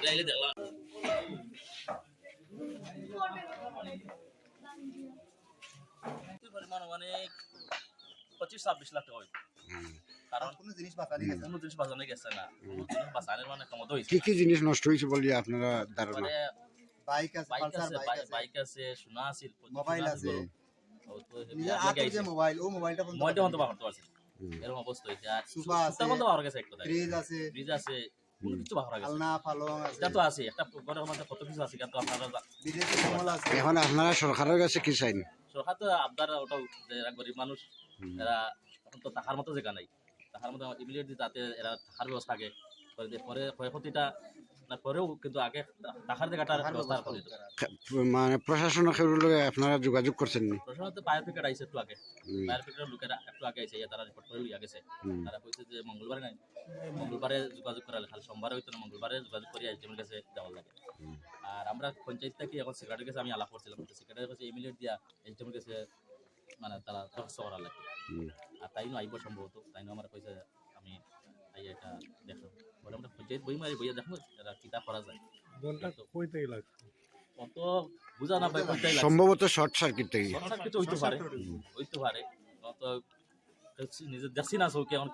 চাইলে দেখলাম পরিমাণ অনেক পঁচিশ ছাব্বিশ লাখ টাকা কারণ কোনো জিনিস বাঁচালি গেছে কোনো জিনিস বাঁচানো গেছে না বাঁচানোর মানে ক্ষমতা হয়েছে কি কি জিনিস নষ্ট হয়েছে বলে আপনারা ধারণা মানে বাইক আছে বাইক আছে। বাইক আছে। সোনা আছে। মোবাইল আছে। মোবাইল ও মোবাইলটা মোবাইলটা পারছে এরকম অবস্থা হয়েছে। আর সুপা আছে। সুতা বন্ধ পাওয়ার গেছে একটা ফ্রিজ আছে। ফ্রিজ আছে কোনো কিছু পাওয়া গেছে আলনা পালং আছে। এটা তো আছে একটা ঘরের মধ্যে কত কিছু আছে কিন্তু আপনারা বিদেশি কমল আছে। এখন আপনারা সরকারের কাছে কি চাইন? সরকার তো আপনারা গরিব মানুষ। এরা এখন তো টাকার মতো জায়গা নাই। টাকার মতো ইমিডিয়েটলি যাতে এরা টাকার ব্যবস্থা আগে করে পরে ক্ষয়ক্ষতিটা মানে প্রশাসনের লগে আপনারা যোগাযোগ করছেন নি? প্রশাসন তো ফায়ার ব্রিগেড আইসে একটু আগে। ফায়ার ব্রিগেডের লোকেরা একটু আগে আইসে তারা রিপোর্ট করে লিয়া গেছে। তারা কইছে যে মঙ্গলবারে নাই। মঙ্গলবারে যোগাযোগ করালে খালি সোমবারে হইতো না মঙ্গলবারে যোগাযোগ করে আইসিএমের কাছে দেওয়া লাগে। আর আমরা পঞ্চায়েত থেকে এখন সেক্রেটারির কাছে আমি আলাপ করছিলাম সেক্রেটারির কাছে ইমিডিয়েট দিয়া এইচএমের কাছে মানে তারা দরখাস্ত করা লাগে। আর তাই আইব সম্ভবত তাই আমার কইছে আমি আই এটা দেখো। পরে আমরা পঞ্চায়েত বই মারি বইয়া দেখো। কিতা করা যায়। অত বুঝা না পাই সম্ভবত শর্ট সার্কিট থেকে। কিছু হইতে পারে। হইতে পারে। অত নিজে দেখছি না চৌকি এখন।